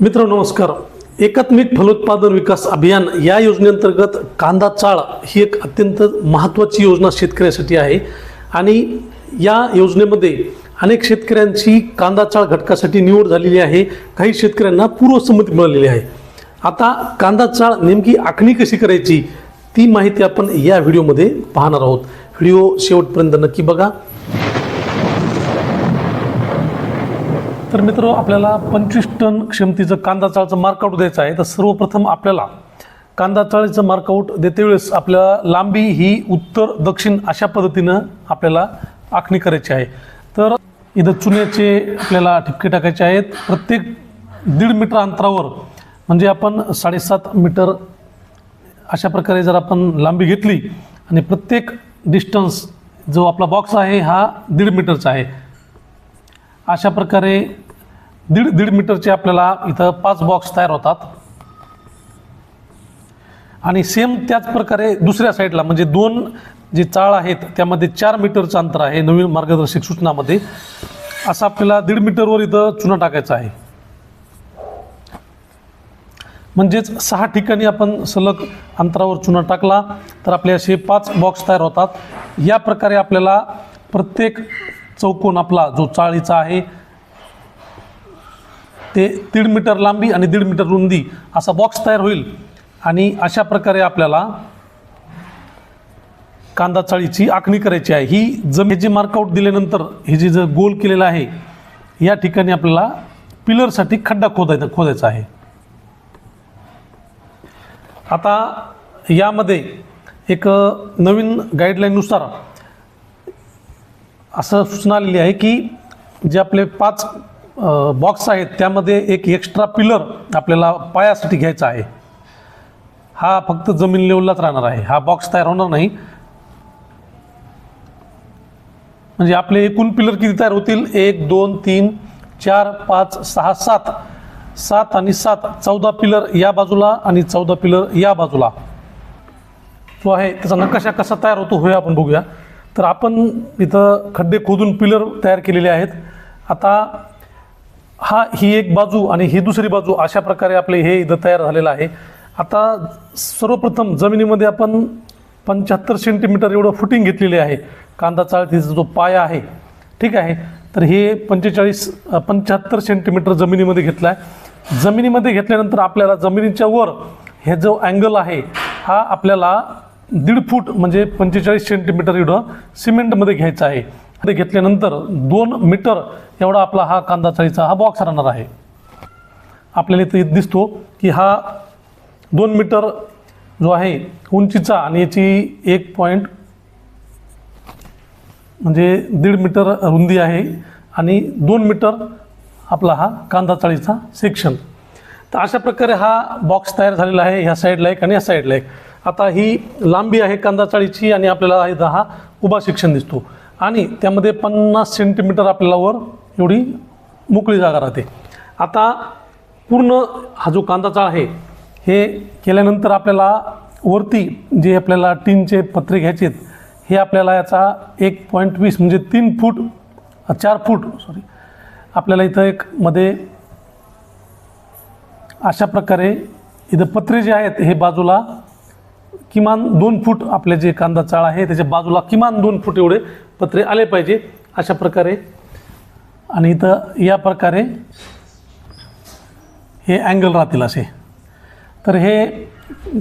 मित्र नमस्कार. एकात्मिक फलोत्पादन विकास अभियान या योजनेअंतर्गत कांदा चाळ ही एक अत्यंत महत्त्वाची योजना शेतकऱ्यासाठी आहे आणि या योजनेमध्ये अनेक शेतकऱ्यांची कांदा चाळ घटकासाठी निवड झालेली आहे. काही शेतकऱ्यांना पूर्वसंमती मिळालेली आहे. आता कांदा चाळ नेमकी आखणी कशी करायची ती माहिती आपण या व्हिडिओमध्ये पाहणार आहोत. व्हिडिओ शेवटपर्यंत नक्की बघा. तर मित्र आपल्याला पंचवीस टन क्षमतेचं कांदा चाळचं मार्कआउट द्यायचं आहे. तर सर्वप्रथम आपल्याला कांदा चाळीचं मार्कआउट देते वेळेस आपल्याला लांबी ही उत्तर दक्षिण अशा पद्धतीनं आपल्याला आखणी करायची आहे. तर इथं चुन्याचे आपल्याला ठिपके टाकायचे आहेत. प्रत्येक दीड मीटर अंतरावर म्हणजे आपण साडेसात मीटर अशा प्रकारे जर आपण लांबी घेतली आणि प्रत्येक डिस्टन्स जो आपला बॉक्स आहे हा दीड मीटरचा आहे. अशा प्रकारे दीड दीड मीटरचे आपल्याला इथं पाच बॉक्स तयार होतात. आणि सेम त्याच प्रकारे दुसऱ्या साईडला म्हणजे दोन जे चाळ आहेत त्यामध्ये चार मीटरचं अंतर आहे नवीन मार्गदर्शक सूचनामध्ये. असं आपल्याला दीड मीटरवर इथं चुना टाकायचा आहे. म्हणजेच सहा ठिकाणी आपण सलग अंतरावर चुना टाकला तर आपले असे पाच बॉक्स तयार होतात. या प्रकारे आपल्याला प्रत्येक चौकोन आपला जो चाळीचा आहे ते दीड मीटर लांबी आणि दीड मीटर रुंदी असा बॉक्स तयार होईल. आणि अशा प्रकारे आपल्याला कांदा चाळीची आखणी करायची आहे. ही जम हे जे मार्कआउट दिल्यानंतर हे जे जर गोल केलेलं आहे या ठिकाणी आपल्याला पिलरसाठी खड्डा खोदायचा खोदायचा आहे. आता यामध्ये एक नवीन गाईडलाईननुसार असं सूचना आलेली आहे की जे आपले पाच बॉक्स आहेत. त्यामध्ये एक एक्स्ट्रा पिलर आपल्याला पायासाठी घ्यायचा आहे. हा फक्त जमीन लेवललाच राहणार आहे. हा बॉक्स तयार होणार नाही. म्हणजे आपले एकूण पिलर किती तयार होतील? एक दोन तीन चार पाच सहा सात. सात आणि सात. चौदा पिलर या बाजूला आणि चौदा पिलर या बाजूला. जो आहे त्याचा नकाशा कसा तयार होतो हे आपण बघूया. तर आपण इथं खड्डे खोदून पिलर तयार केलेले आहेत. आता हा ही एक बाजू आणि ही दुसरी बाजू अशा प्रकारे आपले हे इथं तयार झालेलं आहे. आता सर्वप्रथम जमिनीमध्ये आपण पंच्याहत्तर सेंटीमीटर एवढं फुटिंग घेतलेली आहे. कांदा चाळतीचा जो पाया आहे ठीक आहे? तर हे पंचेचाळीस पंच्याहत्तर सेंटीमीटर जमिनीमध्ये घेतला आहे. जमिनीमध्ये घेतल्यानंतर आपल्याला जमिनीच्या वर हे जो अँगल आहे हा आपल्याला दीड फूट म्हणजे पंचेचाळीस सेंटीमीटर एवढं सिमेंटमध्ये घ्यायचं आहे. ते घेतल्यानंतर दोन मीटर एवढा आपला हा कांदा चाळीचा हा बॉक्स राहणार आहे. आपल्याला इथं दिसतो की हा दोन मीटर जो आहे उंचीचा आणि याची एक पॉईंट म्हणजे दीड मीटर रुंदी आहे आणि दोन मीटर आपला हा कांदा चाळीचा सेक्शन तर अशा प्रकारे हा बॉक्स तयार झालेला आहे ह्या साईडला एक आणि ह्या साईडला एक. आता ही लांबी आहे कांदा चाळीची आणि आपल्याला इथं हा उभा सेक्शन दिसतो. आणि त्यामध्ये पन्नास सेंटीमीटर आपल्याला वर एवढी मोकळी जागा राहते. आता पूर्ण हा जो कांदाचा आहे हे केल्यानंतर आपल्याला वरती जे आपल्याला टीनचे पत्रे घ्यायचे आहेत हे आपल्याला याचा एक पॉईंट वीस म्हणजे तीन फूट चार फूट सॉरी आपल्याला इथं एक मध्ये अशा प्रकारे इथं पत्रे जे आहेत हे बाजूला किमान दोन फूट आपले जे कांदा चाळ आहे त्याच्या बाजूला किमान दोन फूट एवढे पत्रे आले पाहिजे अशा प्रकारे. आणि इथं या प्रकारे हे अँगल राहतील असे. तर हे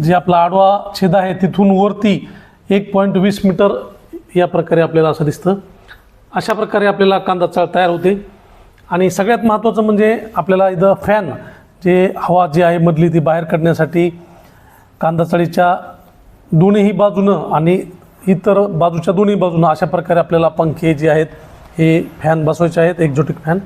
जे आपला आडवा छेद आहे तिथून वरती एक पॉईंट वीस मीटर या प्रकारे आपल्याला असं दिसतं. अशा प्रकारे आपल्याला कांदा चाळ तयार होते. आणि सगळ्यात महत्त्वाचं म्हणजे आपल्याला इथं फॅन जे हवा जी आहे मधली ती बाहेर काढण्यासाठी कांदा चाळीच्या दोन्ही बाजूनं आणि इतर बाजूच्या दोन्ही बाजूनं अशा प्रकारे आपल्याला पंखे जे आहेत हे फॅन बसवायचे आहेत एक्झॉटिक फॅन